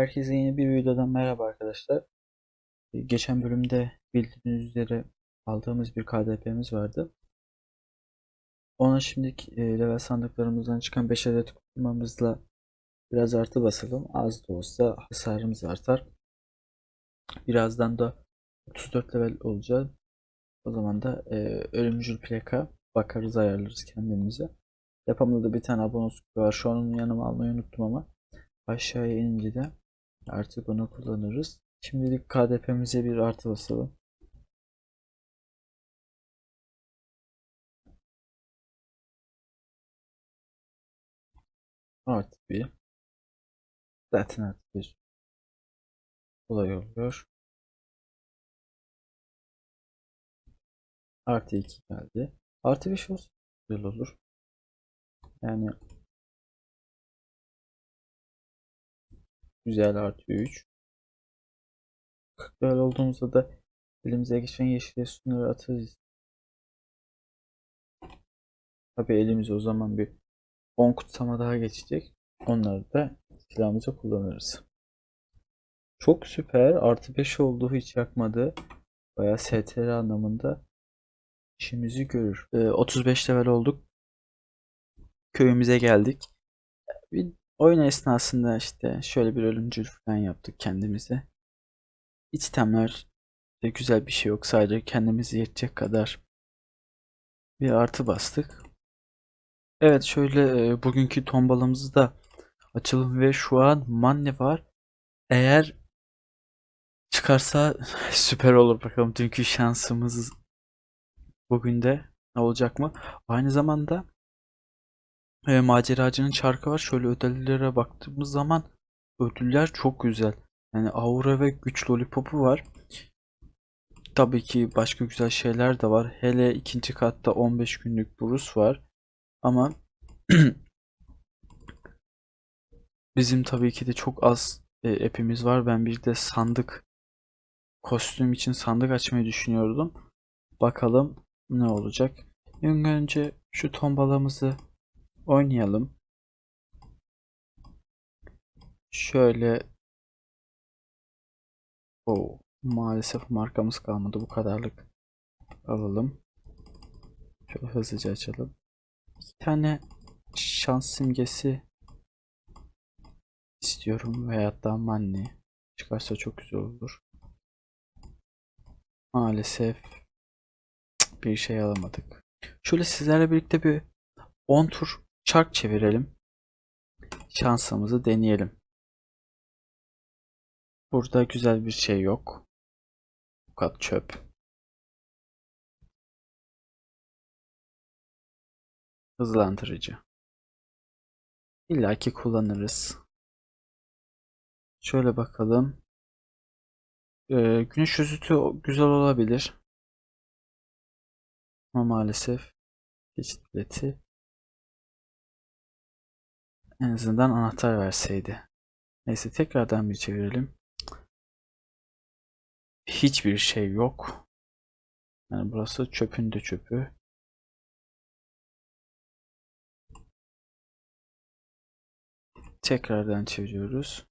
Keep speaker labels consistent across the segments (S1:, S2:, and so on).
S1: Herkese yeni bir videodan merhaba arkadaşlar. Ee, Geçen bölümde bildiğiniz üzere aldığımız bir KDP'miz vardı. Ona şimdi e, level sandıklarımızdan çıkan 5 adet kutumamızla biraz artı basalım. Az da olsa hasarımız artar. Birazdan da 34 level olacağız. O zaman da e, ölümcül plaka bakarız ayarlarız kendimize. Yapımda da bir tane abonos var. Şu an yanıma almayı unuttum ama aşağıya inince de artık onu kullanırız. Şimdilik KDP'mize bir artı basalım. Artı bir. Zaten artı bir olay oluyor. Artı 2 geldi. Artı 5 olsun. Güzel olur. Yani güzel artı 3. 40 level olduğumuzda da elimize geçen yeşil sütunları atarız. Tabi elimize o zaman bir 10 kutsama daha geçecek. Onları da silahımıza kullanırız. Çok süper. Artı 5 oldu. Hiç yakmadı. Bayağı STR anlamında işimizi görür. Ee, 35 level olduk. Köyümüze geldik. Bir oyun esnasında işte şöyle bir ölümcül falan yaptık kendimize. İçtemler de güzel bir şey yok. Sadece kendimizi yetecek kadar bir artı bastık. Evet şöyle e, bugünkü tombalamızı da açalım ve şu an manne var. Eğer çıkarsa süper olur bakalım. Dünkü şansımız bugün de olacak mı? Aynı zamanda e, maceracının çarkı var. Şöyle ödüllere baktığımız zaman ödüller çok güzel. Yani aura ve güç lollipopu var. Tabii ki başka güzel şeyler de var. Hele ikinci katta 15 günlük burus var. Ama bizim tabii ki de çok az e, epimiz var. Ben bir de sandık kostüm için sandık açmayı düşünüyordum. Bakalım ne olacak. Önce şu tombalamızı oynayalım. Şöyle o maalesef markamız kalmadı bu kadarlık alalım. Şöyle hızlıca açalım. İki tane şans simgesi istiyorum veyahut da manni çıkarsa çok güzel olur. Maalesef bir şey alamadık. Şöyle sizlerle birlikte bir 10 tur çark çevirelim. Şansımızı deneyelim. Burada güzel bir şey yok. Bu kadar çöp. Hızlandırıcı. İlla ki kullanırız. Şöyle bakalım. Ee, güneş özütü güzel olabilir. Ama maalesef geçit bileti en azından anahtar verseydi. Neyse tekrardan bir çevirelim. Hiçbir şey yok. Yani burası çöpün de çöpü. Tekrardan çeviriyoruz.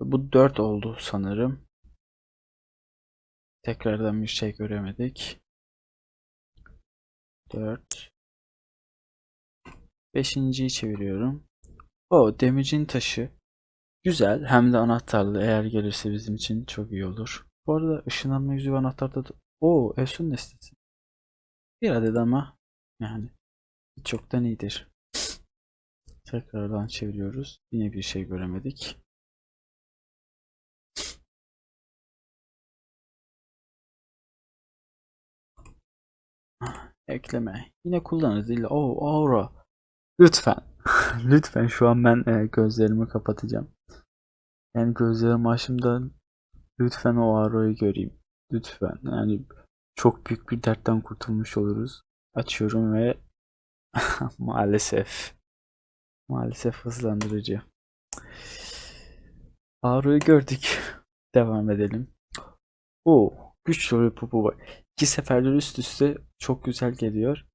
S1: Bu 4 oldu sanırım. Tekrardan bir şey göremedik. 4 Beşinciyi çeviriyorum. O demircin taşı. Güzel. Hem de anahtarlı. Eğer gelirse bizim için çok iyi olur. Bu arada ışınlanma yüzüğü anahtarda da... O Efsun nesnesi. Bir adet ama yani çoktan iyidir. Tekrardan çeviriyoruz. Yine bir şey göremedik. Ekleme. Yine kullanırız. İlla. O aura. Lütfen. Lütfen şu an ben e, gözlerimi kapatacağım. Yani gözlerimi açımda lütfen o aurayı göreyim. Lütfen. Yani çok büyük bir dertten kurtulmuş oluruz. Açıyorum ve maalesef maalesef hızlandırıcı. Aura'yı gördük. Devam edelim. O güç lollipopu var. İki seferler üst üste çok güzel geliyor.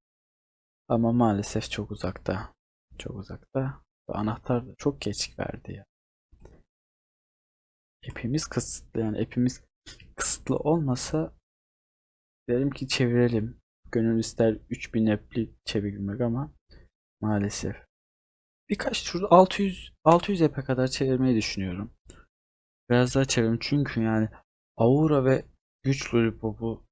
S1: Ama maalesef çok uzakta. Çok uzakta. Ve anahtar da çok geç verdi ya. Epimiz kısıtlı yani epimiz kısıtlı olmasa derim ki çevirelim. Gönül ister 3000 epli çevirmek ama maalesef. Birkaç tur 600 600 epe kadar çevirmeyi düşünüyorum. Biraz daha çevirim çünkü yani Aura ve Güç Lollipop'u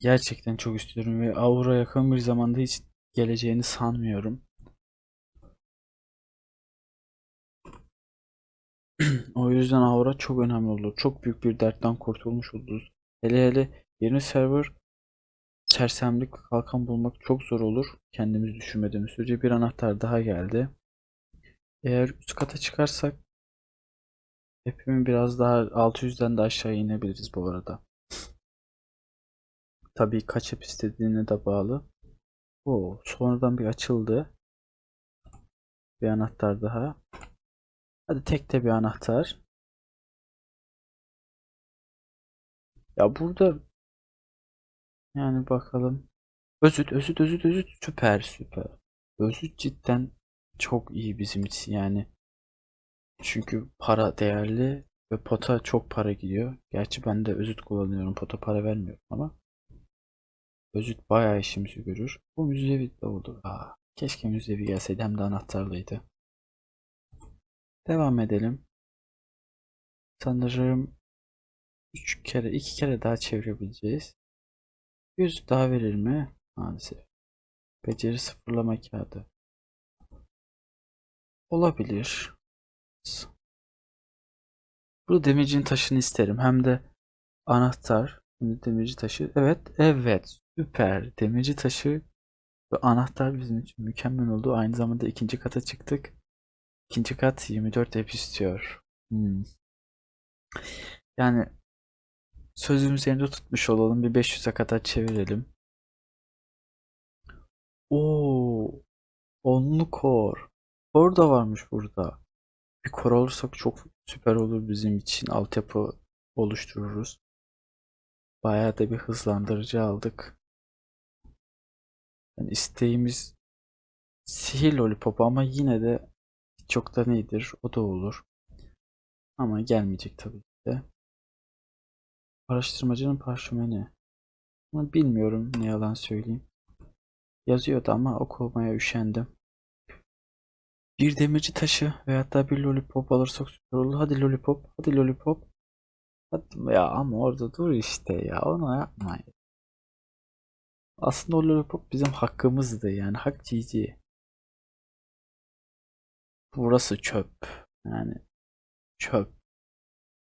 S1: gerçekten çok istiyorum ve Aura yakın bir zamanda hiç geleceğini sanmıyorum. O yüzden Aura çok önemli olur. Çok büyük bir dertten kurtulmuş oluruz. Hele hele yeni server sersemlik kalkan bulmak çok zor olur. Kendimiz düşünmediğimiz sürece bir anahtar daha geldi. Eğer üst kata çıkarsak Hepimiz biraz daha 600'den de aşağı inebiliriz bu arada. Tabii kaç hep istediğine de bağlı. Oo, sonradan bir açıldı. Bir anahtar daha. Hadi tek de bir anahtar. Ya burada yani bakalım. Özüt, özüt, özüt, özüt. Süper, süper. Özüt cidden çok iyi bizim için yani. Çünkü para değerli ve pota çok para gidiyor. Gerçi ben de özüt kullanıyorum. Pota para vermiyorum ama. Özüt bayağı işimizi görür. Bu müzevi de oldu. Aa, keşke müzevi gelseydi hem de anahtarlıydı. Devam edelim. Sanırım 3 kere 2 kere daha çevirebileceğiz. 100 daha verir mi? Maalesef. Beceri sıfırlama kağıdı. Olabilir. Burada demircinin taşını isterim. Hem de anahtar. Şimdi demirci taşı. Evet, evet. Süper. Demirci taşı ve anahtar bizim için mükemmel oldu. Aynı zamanda ikinci kata çıktık. İkinci kat 24 ep istiyor. Hmm. Yani sözümüz yerinde tutmuş olalım. Bir 500'e kadar çevirelim. Oo, onlu kor. Kor da varmış burada. Bir kor olursak çok süper olur bizim için. Altyapı oluştururuz. Bayağı da bir hızlandırıcı aldık. Yani isteğimiz sihir lollipop ama yine de çok da nedir? O da olur. Ama gelmeyecek tabii ki de. Araştırmacının parşömeni. Ama bilmiyorum ne yalan söyleyeyim. Yazıyordu ama okumaya üşendim. Bir demirci taşı veyahut da bir lollipop alırsak süper olur. Hadi lollipop, hadi lollipop. Hadi ya ama orada dur işte ya onu yapma. Aslında o lollipop bizim hakkımızdı yani hak cici. Burası çöp. Yani çöp.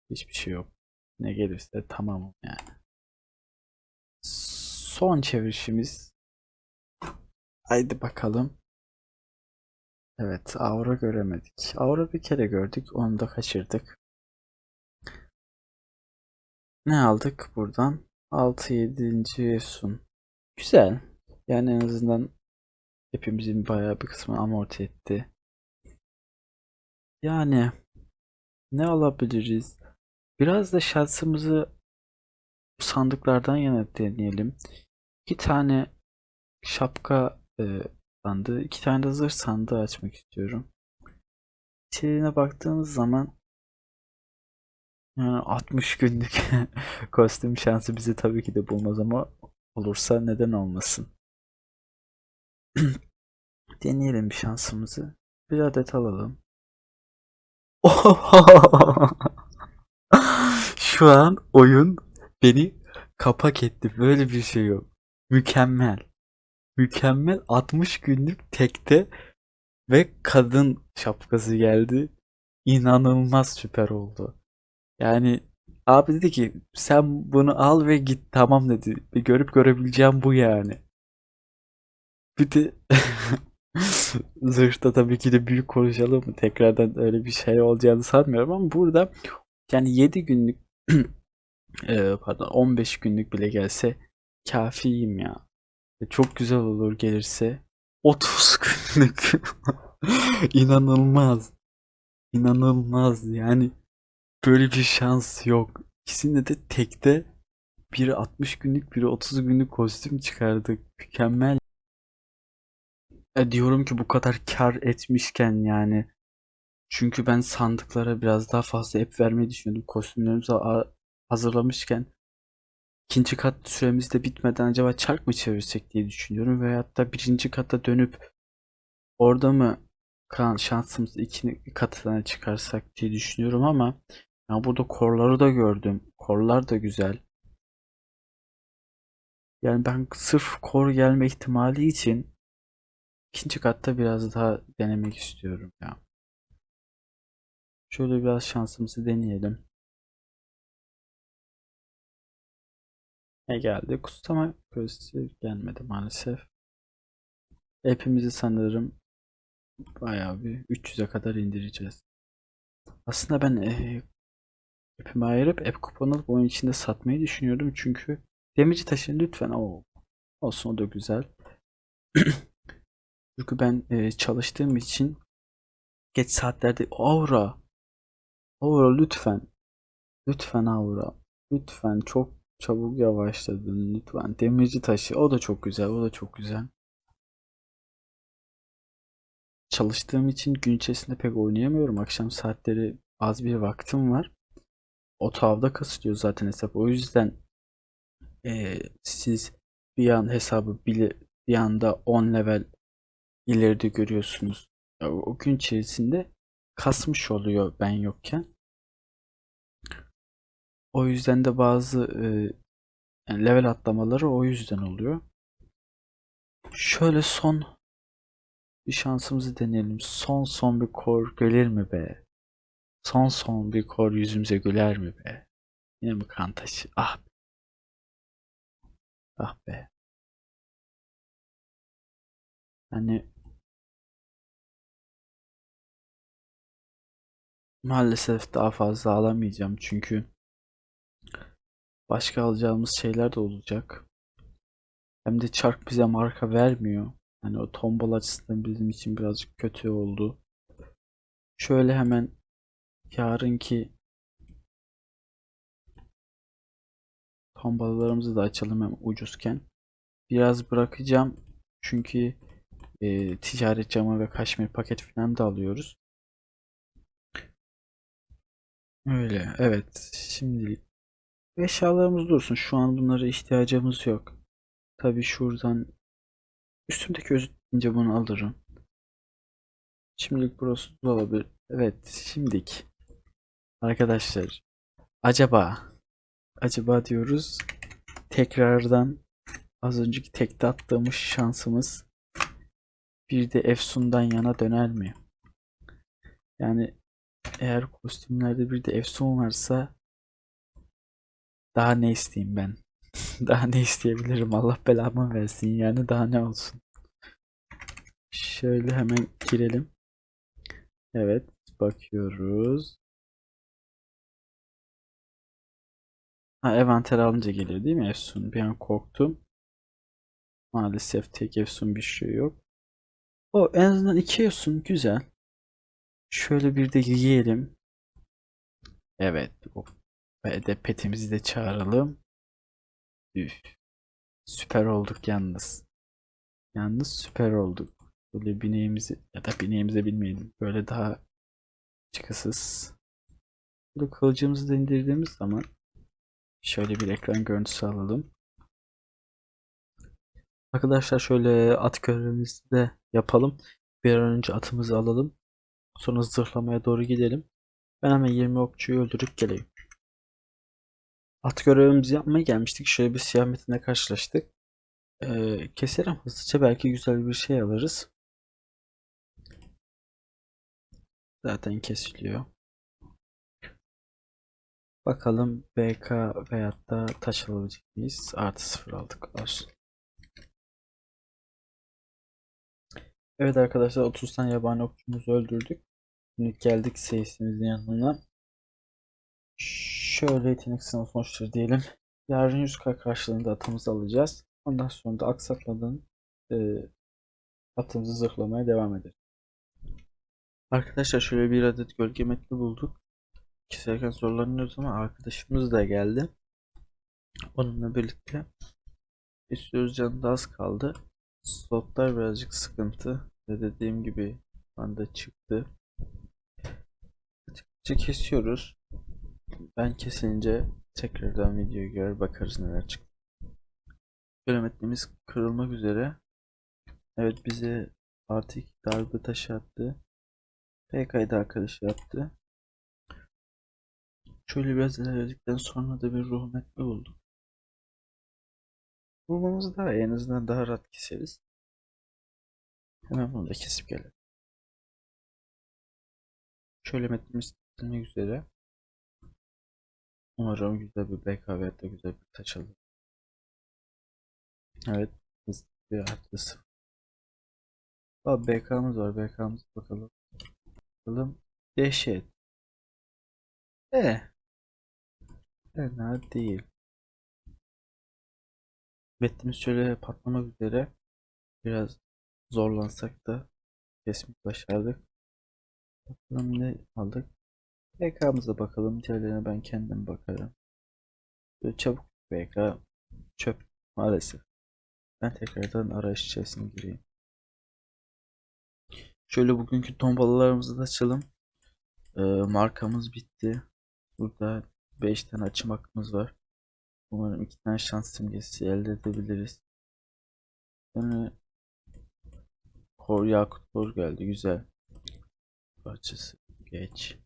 S1: Hiçbir şey yok. Ne gelirse tamam yani. Son çevirişimiz. Haydi bakalım. Evet, aura göremedik. Aura bir kere gördük, onu da kaçırdık. Ne aldık buradan? 6 7. sun. Güzel. Yani en azından hepimizin bayağı bir kısmını amorti etti. Yani ne alabiliriz? Biraz da şansımızı sandıklardan yana deneyelim. İki tane şapka e, sandığı, iki tane de zırh sandığı açmak istiyorum. İçeriğine baktığımız zaman yani 60 günlük kostüm şansı bizi tabii ki de bulmaz ama olursa neden olmasın. Deneyelim bir şansımızı. Bir adet alalım. Şu an oyun beni kapak etti. Böyle bir şey yok. Mükemmel. Mükemmel 60 günlük tekte ve kadın şapkası geldi. İnanılmaz süper oldu. Yani abi dedi ki sen bunu al ve git tamam dedi. Bir görüp görebileceğim bu yani. Bir de Zırhta tabii ki de büyük konuşalım. Tekrardan öyle bir şey olacağını sanmıyorum ama burada yani 7 günlük e, pardon 15 günlük bile gelse kafiyim ya. Çok güzel olur gelirse. 30 günlük. İnanılmaz. İnanılmaz yani. Böyle bir şans yok. İkisinde de tekte biri 60 günlük biri 30 günlük kostüm çıkardık. Mükemmel. E diyorum ki bu kadar kar etmişken yani Çünkü ben sandıklara biraz daha fazla ep vermeyi düşünüyordum. Kostümlerimizi hazırlamışken ikinci kat süremiz de bitmeden acaba çark mı çevirsek diye düşünüyorum. Veyahut da birinci kata dönüp orada mı kan şansımız iki katına çıkarsak diye düşünüyorum ama ya burada korları da gördüm. Korlar da güzel. Yani ben sırf kor gelme ihtimali için ikinci katta biraz daha denemek istiyorum ya. Şöyle biraz şansımızı deneyelim. Ne geldi? Kutsama gözü gelmedi maalesef. Hepimizi sanırım bayağı bir 300'e kadar indireceğiz. Aslında ben e, epimi ayırıp ep kupon alıp oyun içinde satmayı düşünüyordum çünkü demeci taşın lütfen o olsun o da güzel. Çünkü ben e, çalıştığım için geç saatlerde Aura Aura lütfen lütfen Aura lütfen çok çabuk yavaşladın lütfen demirci taşı. O da çok güzel o da çok güzel. Çalıştığım için gün içerisinde pek oynayamıyorum. Akşam saatleri az bir vaktim var. Otavda kasılıyor zaten hesap. O yüzden e, siz bir an hesabı bile bir anda 10 level ileride görüyorsunuz o, gün içerisinde kasmış oluyor ben yokken O yüzden de bazı e, yani level atlamaları o yüzden oluyor. Şöyle son bir şansımızı deneyelim. Son son bir kor gelir mi be? Son son bir kor yüzümüze güler mi be? Yine mi kan taşı? Ah be. Ah be. Hani maalesef daha fazla alamayacağım çünkü başka alacağımız şeyler de olacak. Hem de çark bize marka vermiyor. Hani o tombol açısından bizim için birazcık kötü oldu. Şöyle hemen yarınki tombalalarımızı da açalım hem ucuzken. Biraz bırakacağım çünkü e, ticaret camı ve kaşmir paket falan da alıyoruz. Öyle evet şimdilik eşyalarımız dursun. Şu an bunlara ihtiyacımız yok. Tabii şuradan üstümdeki özütünce bunu alırım. Şimdilik burası olabilir. Evet şimdilik. Arkadaşlar acaba acaba diyoruz tekrardan az önceki tekte attığımız şansımız bir de Efsun'dan yana döner mi? Yani eğer kostümlerde bir de Efsun varsa daha ne isteyeyim ben? Daha ne isteyebilirim? Allah belamı versin yani daha ne olsun? Şöyle hemen girelim. Evet bakıyoruz. Ha envanter alınca geliyor değil mi Efsun? Bir an korktum. Maalesef tek Efsun bir şey yok. O en azından iki Efsun güzel. Şöyle bir de yiyelim. Evet. Ve de petimizi de çağıralım. Üf. Süper olduk yalnız. Yalnız süper olduk. Böyle bineğimizi ya da bineğimize binmeyelim. Böyle daha çıkısız. Böyle kılıcımızı da indirdiğimiz zaman şöyle bir ekran görüntüsü alalım. Arkadaşlar şöyle at görevimizi de yapalım. Bir an önce atımızı alalım. Sonra zırhlamaya doğru gidelim. Ben hemen 20 okçuyu öldürüp geleyim. At görevimizi yapmaya gelmiştik. Şöyle bir siyah metinle karşılaştık. Ee, keselim hızlıca. Belki güzel bir şey alırız. Zaten kesiliyor. Bakalım BK veyahut da taş alabilecek miyiz? Artı sıfır aldık. Olsun. Evet arkadaşlar 30 tane yabani okçumuzu öldürdük. Şimdi geldik seyisimizin yanına. Şöyle yetenek sınavı sonuçları diyelim. Yarın 100k karşılığında atımızı alacağız. Ondan sonra da aksatmadan e, atımızı zırhlamaya devam ederiz. Arkadaşlar şöyle bir adet gölge metni bulduk. Keserken zorlanıyoruz ama arkadaşımız da geldi. Onunla birlikte istiyoruz canı da az kaldı. Slotlar birazcık sıkıntı. Ve dediğim gibi anda çıktı. İşte kesiyoruz. Ben kesince tekrardan videoyu gör bakarız neler çıktı. Şöyle metnimiz kırılmak üzere. Evet bize artı iki darbe taşı attı. PK'yı da arkadaşı attı. Şöyle biraz ilerledikten sonra da bir ruh metni bulduk. Bulmamız daha. En azından daha rahat keseriz. Hemen bunu da kesip gelelim. Şöyle metnimiz kesilmek üzere. Umarım güzel bir BK veyahut da güzel bir taç alır. Evet. hızlı Bir artı sıfır. Aa, BK'mız var. BK'mız bakalım. Bakalım. Dehşet. E. Fena değil. Metnimiz şöyle patlamak üzere. Biraz zorlansak da kesmeyi başardık. Bakalım ne aldık. BK'mıza bakalım. Diğerlerine ben kendim bakarım. Böyle çabuk BK çöp maalesef. Ben tekrardan arayış içerisine gireyim. Şöyle bugünkü tombalalarımızı da açalım. Ee, markamız bitti. Burada 5 tane açım hakkımız var. Umarım 2 tane şans simgesi elde edebiliriz. Yani Kor Yakut Kor geldi. Güzel. Parçası. Geç.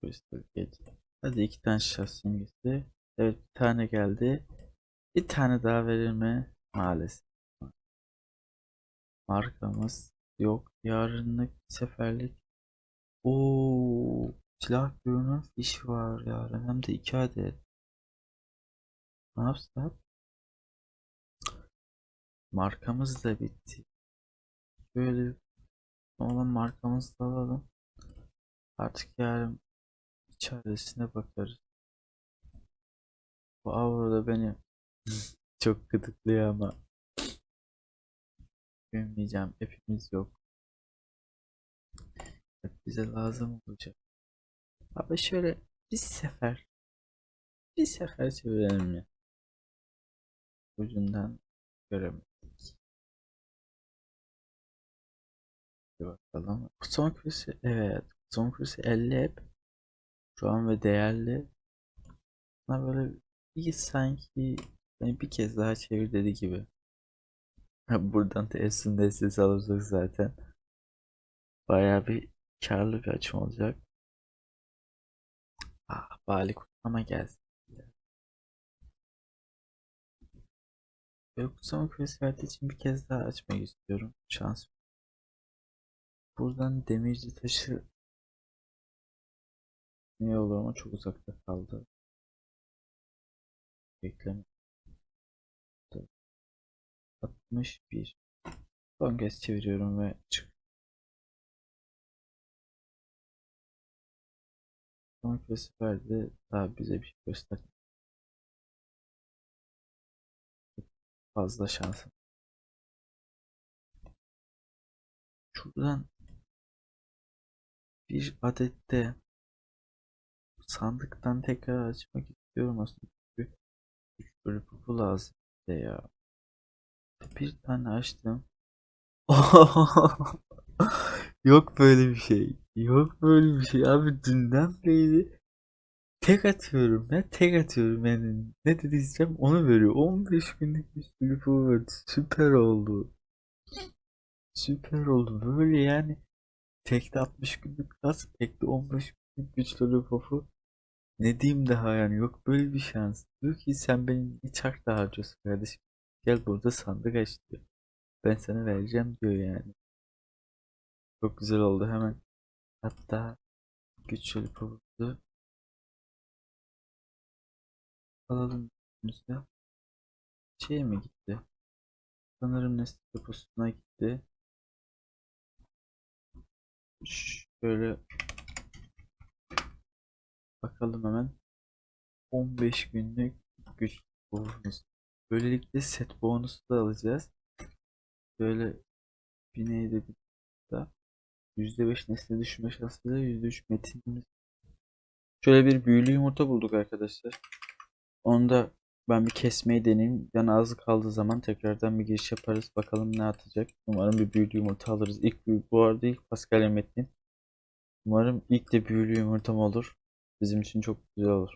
S1: Crystal geç. Hadi iki tane şans simgesi. Evet bir tane geldi. Bir tane daha verir mi? Maalesef. Markamız yok. Yarınlık seferlik. Oo, silah görünüm fiş var yarın. Hem de iki adet. Ne yapsak? Markamız da bitti. Böyle olan markamızı da alalım. Artık yarın içerisine bakarız. Bu avroda beni çok gıdıklıyor ama Bilmeyeceğim. Hepimiz yok. Evet, bize lazım olacak. Abi şöyle bir sefer bir sefer çevirelim ya. Ucundan göremedik. Bir bakalım. Kutsama küresi evet. Kutsama küresi 50 hep. Şu an ve değerli. Bana böyle bir sanki beni bir kez daha çevir dedi gibi. Buradan da Esun destesi alırsak zaten. Bayağı bir karlı bir açım olacak. Ah bari kutlama gelsin. Böyle kutsama verdiği için bir kez daha açmak istiyorum. Şans. Buradan demirci taşı ne olur ama çok uzakta kaldı. Bekleme. 61. Son kez çeviriyorum ve çık. Son kez verdi. Daha bize bir şey göster. Fazla şansım. Şuradan bir adette sandıktan tekrar açmak istiyorum aslında. Çünkü 3 bölü bu lazım de ya. Bir tane açtım. Yok böyle bir şey. Yok böyle bir şey. Abi dünden beri tek atıyorum. Ben tek atıyorum yani. Ne dediysem onu veriyor. 15 günlük bir sürü forvet. Süper oldu. Süper oldu. Böyle yani tekte 60 günlük kas, tekte 15 günlük güçlü pofu. Ne diyeyim daha yani yok böyle bir şans. Diyor ki sen benim hiç hak da harcıyorsun kardeşim. Gel burada sandık aç diyor. Ben sana vereceğim diyor yani. Çok güzel oldu hemen. Hatta güçlü pofu alalım üstümüze. Şey mi gitti? Sanırım nesne deposuna gitti. Şöyle bakalım hemen. 15 günlük güç bonus. Böylelikle set bonusu da alacağız. Böyle bineyde bir da %5 nesne düşme şansıyla %3 metinimiz. Şöyle bir büyülü yumurta bulduk arkadaşlar. Onu da ben bir kesmeyi deneyeyim. Yani az kaldığı zaman tekrardan bir giriş yaparız. Bakalım ne atacak. Umarım bir büyülü yumurta alırız. İlk bu arada ilk Pascal metnin. Umarım ilk de büyülü yumurtam olur. Bizim için çok güzel olur.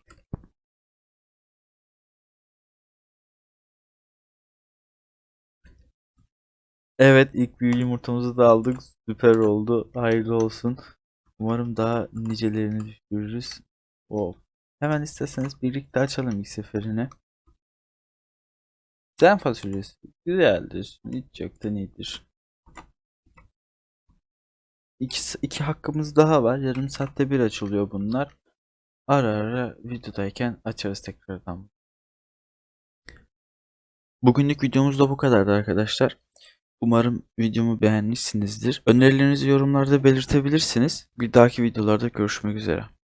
S1: Evet ilk büyülü yumurtamızı da aldık. Süper oldu. Hayırlı olsun. Umarım daha nicelerini düşürürüz. Oh. Hemen isterseniz birlikte açalım ilk seferine. Zen fasulyesi. Güzeldir. Hiç yoktan iyidir. İki, iki hakkımız daha var. Yarım saatte bir açılıyor bunlar. Ara ara videodayken açarız tekrardan. Bugünlük videomuz da bu kadardı arkadaşlar. Umarım videomu beğenmişsinizdir. Önerilerinizi yorumlarda belirtebilirsiniz. Bir dahaki videolarda görüşmek üzere.